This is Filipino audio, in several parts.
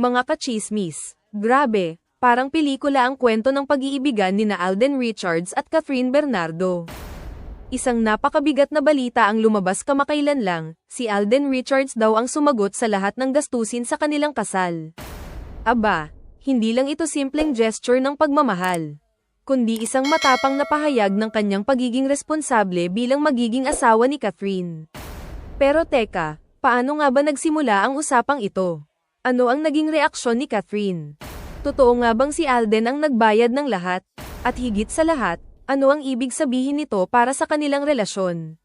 Mga kachismis. Grabe, parang pelikula ang kwento ng pag-iibigan ni na Alden Richards at Catherine Bernardo. Isang napakabigat na balita ang lumabas kamakailan lang, si Alden Richards daw ang sumagot sa lahat ng gastusin sa kanilang kasal. Aba, hindi lang ito simpleng gesture ng pagmamahal, kundi isang matapang na pahayag ng kanyang pagiging responsable bilang magiging asawa ni Catherine. Pero teka, paano nga ba nagsimula ang usapang ito? Ano ang naging reaksyon ni Catherine? Totoo nga bang si Alden ang nagbayad ng lahat? At higit sa lahat, ano ang ibig sabihin nito para sa kanilang relasyon?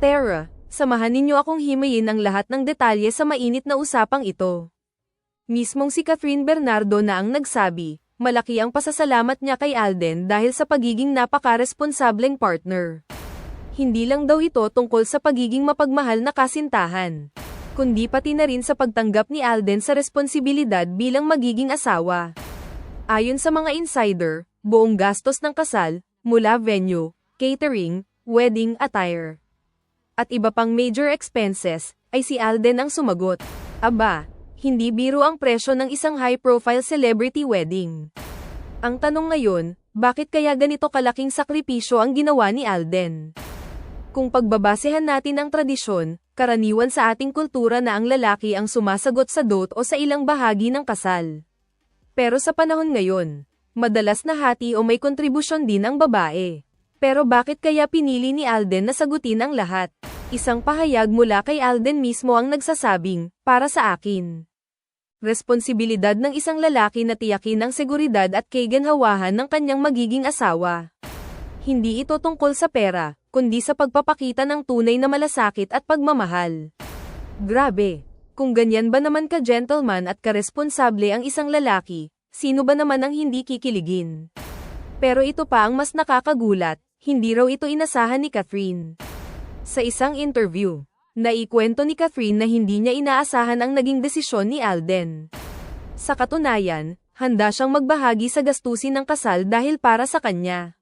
Tara, samahan ninyo akong himayin ang lahat ng detalye sa mainit na usapang ito. Mismong si Catherine Bernardo na ang nagsabi, malaki ang pasasalamat niya kay Alden dahil sa pagiging napaka-responsableng partner. Hindi lang daw ito tungkol sa pagiging mapagmahal na kasintahan, kundi pati na rin sa pagtanggap ni Alden sa responsibilidad bilang magiging asawa. Ayon sa mga insider, buong gastos ng kasal, mula venue, catering, wedding attire, at iba pang major expenses, ay si Alden ang sumagot. Aba, hindi biro ang presyo ng isang high-profile celebrity wedding. Ang tanong ngayon, bakit kaya ganito kalaking sakripisyo ang ginawa ni Alden? Kung pagbabasehan natin ang tradisyon, karaniwan sa ating kultura na ang lalaki ang sumasagot sa dote o sa ilang bahagi ng kasal. Pero sa panahon ngayon, madalas na hati o may kontribusyon din ang babae. Pero bakit kaya pinili ni Alden na sagutin ang lahat? Isang pahayag mula kay Alden mismo ang nagsasabing, para sa akin. Responsibilidad ng isang lalaki na tiyakin ang seguridad at kaganhawahan ng kanyang magiging asawa. Hindi ito tungkol sa pera, kundi sa pagpapakita ng tunay na malasakit at pagmamahal. Grabe! Kung ganyan ba naman ka-gentleman at karesponsable ang isang lalaki, sino ba naman ang hindi kikiligin? Pero ito pa ang mas nakakagulat, hindi raw ito inasahan ni Catherine. Sa isang interview, naikwento ni Catherine na hindi niya inaasahan ang naging desisyon ni Alden. Sa katunayan, handa siyang magbahagi sa gastusin ng kasal dahil para sa kanya.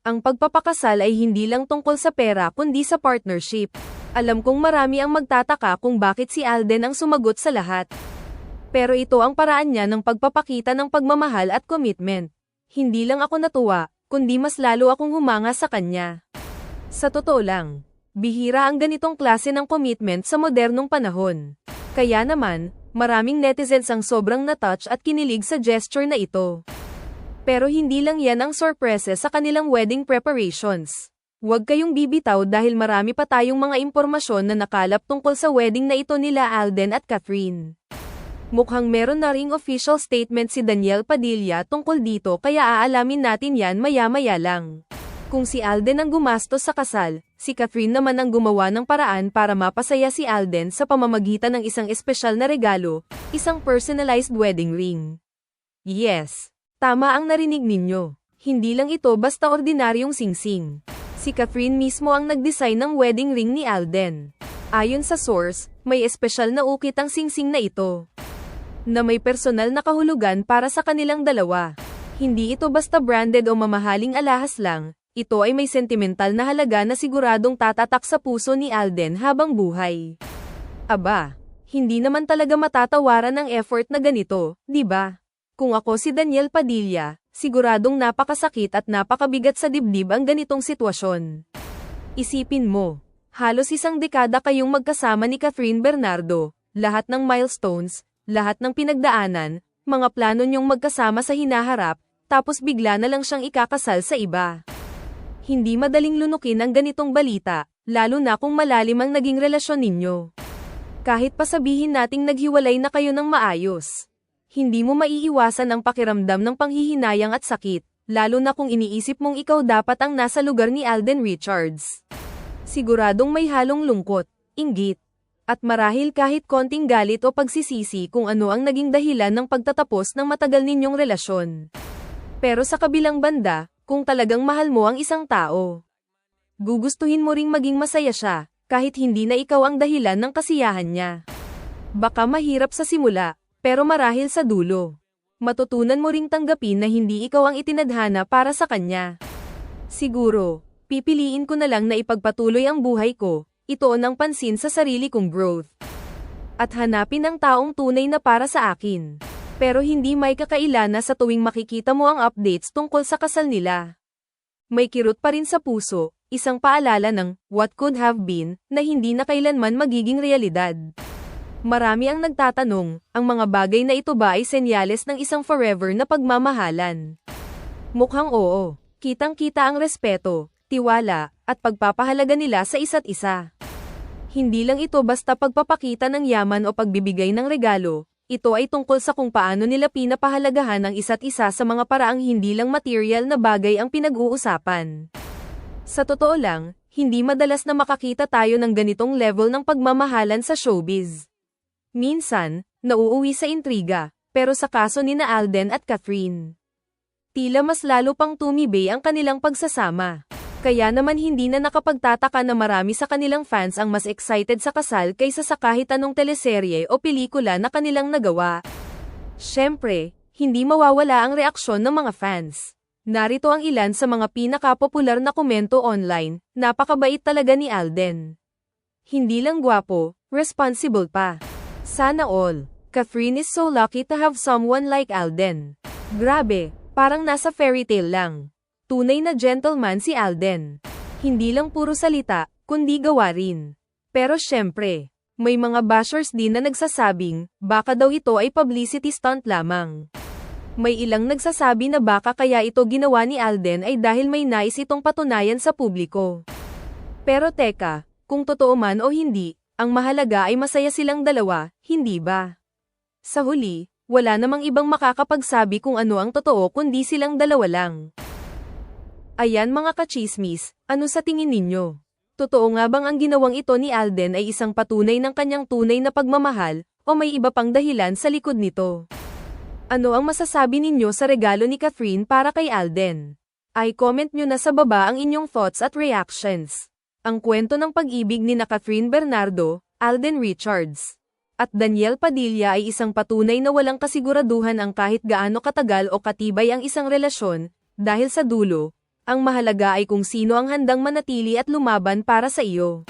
Ang pagpapakasal ay hindi lang tungkol sa pera kundi sa partnership. Alam kong marami ang magtataka kung bakit si Alden ang sumagot sa lahat. Pero ito ang paraan niya ng pagpapakita ng pagmamahal at commitment. Hindi lang ako natuwa, kundi mas lalo akong humanga sa kanya. Sa totoo lang, bihira ang ganitong klase ng commitment sa modernong panahon. Kaya naman, maraming netizens ang sobrang natouch at kinilig sa gesture na ito. Pero hindi lang yan ang sorpresa sa kanilang wedding preparations. Huwag kayong bibitaw dahil marami pa tayong mga impormasyon na nakalap tungkol sa wedding na ito nila Alden at Catherine. Mukhang meron na ring official statement si Daniel Padilla tungkol dito kaya aalamin natin yan maya-maya lang. Kung si Alden ang gumastos sa kasal, si Catherine naman ang gumawa ng paraan para mapasaya si Alden sa pamamagitan ng isang espesyal na regalo, isang personalized wedding ring. Yes, tama ang narinig ninyo. Hindi lang ito basta ordinaryong singsing. Si Catherine mismo ang nag-design ng wedding ring ni Alden. Ayon sa source, may espesyal na ukit ang singsing na ito. Na may personal na kahulugan para sa kanilang dalawa. Hindi ito basta branded o mamahaling alahas lang, ito ay may sentimental na halaga na siguradong tatatak sa puso ni Alden habang buhay. Aba, hindi naman talaga matatawaran ang effort na ganito, di ba? Kung ako si Daniel Padilla, siguradong napakasakit at napakabigat sa dibdib ang ganitong sitwasyon. Isipin mo, halos isang dekada kayong magkasama ni Catherine Bernardo, lahat ng milestones, lahat ng pinagdaanan, mga plano niyong magkasama sa hinaharap, tapos bigla na lang siyang ikakasal sa iba. Hindi madaling lunukin ang ganitong balita, lalo na kung malalim ang naging relasyon ninyo. Kahit pa sabihin nating naghiwalay na kayo ng maayos. Hindi mo maiiwasan ang pakiramdam ng panghihinayang at sakit, lalo na kung iniisip mong ikaw dapat ang nasa lugar ni Alden Richards. Siguradong may halong lungkot, inggit, at marahil kahit konting galit o pagsisisi kung ano ang naging dahilan ng pagtatapos ng matagal ninyong relasyon. Pero sa kabilang banda, kung talagang mahal mo ang isang tao, gugustuhin mo ring maging masaya siya, kahit hindi na ikaw ang dahilan ng kasiyahan niya. Baka mahirap sa simula, pero marahil sa dulo. Matutunan mo ring tanggapin na hindi ikaw ang itinadhana para sa kanya. Siguro, pipiliin ko na lang na ipagpatuloy ang buhay ko, ito ang pansin sa sarili kong growth. At hanapin ang taong tunay na para sa akin. Pero hindi may kakailana sa tuwing makikita mo ang updates tungkol sa kasal nila. May kirot pa rin sa puso, isang paalala ng what could have been na hindi na kailanman magiging realidad. Marami ang nagtatanong, ang mga bagay na ito ba ay senyales ng isang forever na pagmamahalan? Mukhang oo. Kitang-kita ang respeto, tiwala, at pagpapahalaga nila sa isa't isa. Hindi lang ito basta pagpapakita ng yaman o pagbibigay ng regalo, ito ay tungkol sa kung paano nila pinapahalagahan ang isa't isa sa mga paraang hindi lang material na bagay ang pinag-uusapan. Sa totoo lang, hindi madalas na makakita tayo ng ganitong level ng pagmamahalan sa showbiz. Minsan, nauuwi sa intriga, pero sa kaso ni na Alden at Catherine, tila mas lalo pang tumibay ang kanilang pagsasama. Kaya naman hindi na nakapagtataka na marami sa kanilang fans ang mas excited sa kasal kaysa sa kahit anong teleserye o pelikula na kanilang nagawa. Siyempre, hindi mawawala ang reaksyon ng mga fans. Narito ang ilan sa mga pinakapopular na komento online, napakabait talaga ni Alden. Hindi lang gwapo, responsible pa. Sana all. Catherine is so lucky to have someone like Alden. Grabe, parang nasa fairy tale lang. Tunay na gentleman si Alden. Hindi lang puro salita, kundi gawa rin. Pero syempre, may mga bashers din na nagsasabing, baka daw ito ay publicity stunt lamang. May ilang nagsasabi na baka kaya ito ginawa ni Alden ay dahil may nais itong patunayan sa publiko. Pero teka, kung totoo man o hindi, ang mahalaga ay masaya silang dalawa, hindi ba? Sa huli, wala namang ibang makakapagsabi kung ano ang totoo kundi silang dalawa lang. Ayan mga kachismis, ano sa tingin ninyo? Totoo nga bang ang ginawang ito ni Alden ay isang patunay ng kanyang tunay na pagmamahal, o may iba pang dahilan sa likod nito? Ano ang masasabi ninyo sa regalo ni Catherine para kay Alden? Ay comment nyo na sa baba ang inyong thoughts at reactions. Ang kwento ng pag-ibig ni na Catherine Bernardo, Alden Richards, at Daniel Padilla ay isang patunay na walang kasiguraduhan ang kahit gaano katagal o katibay ang isang relasyon, dahil sa dulo, ang mahalaga ay kung sino ang handang manatili at lumaban para sa iyo.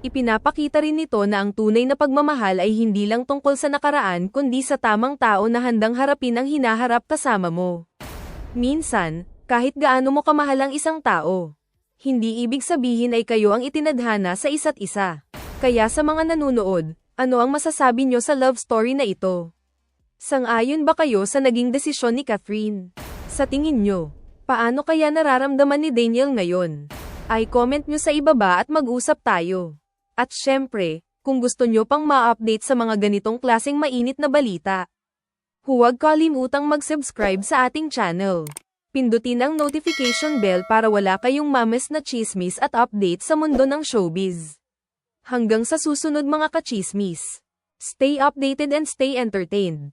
Ipinapakita rin nito na ang tunay na pagmamahal ay hindi lang tungkol sa nakaraan kundi sa tamang tao na handang harapin ang hinaharap kasama mo. Minsan, kahit gaano mo kamahal ang isang tao, hindi ibig sabihin ay kayo ang itinadhana sa isa't isa. Kaya sa mga nanunood, ano ang masasabi nyo sa love story na ito? Sang-ayon ba kayo sa naging desisyon ni Catherine? Sa tingin nyo, Paano kaya nararamdaman ni Daniel ngayon? Ay comment nyo sa ibaba at mag-usap tayo. At syempre, kung gusto nyo pang ma-update sa mga ganitong klaseng mainit na balita, huwag kalimutang mag-subscribe sa ating channel. Pindutin ang notification bell para wala kayong mames na chismis at update sa mundo ng showbiz. Hanggang sa susunod mga kachismis. Stay updated and stay entertained.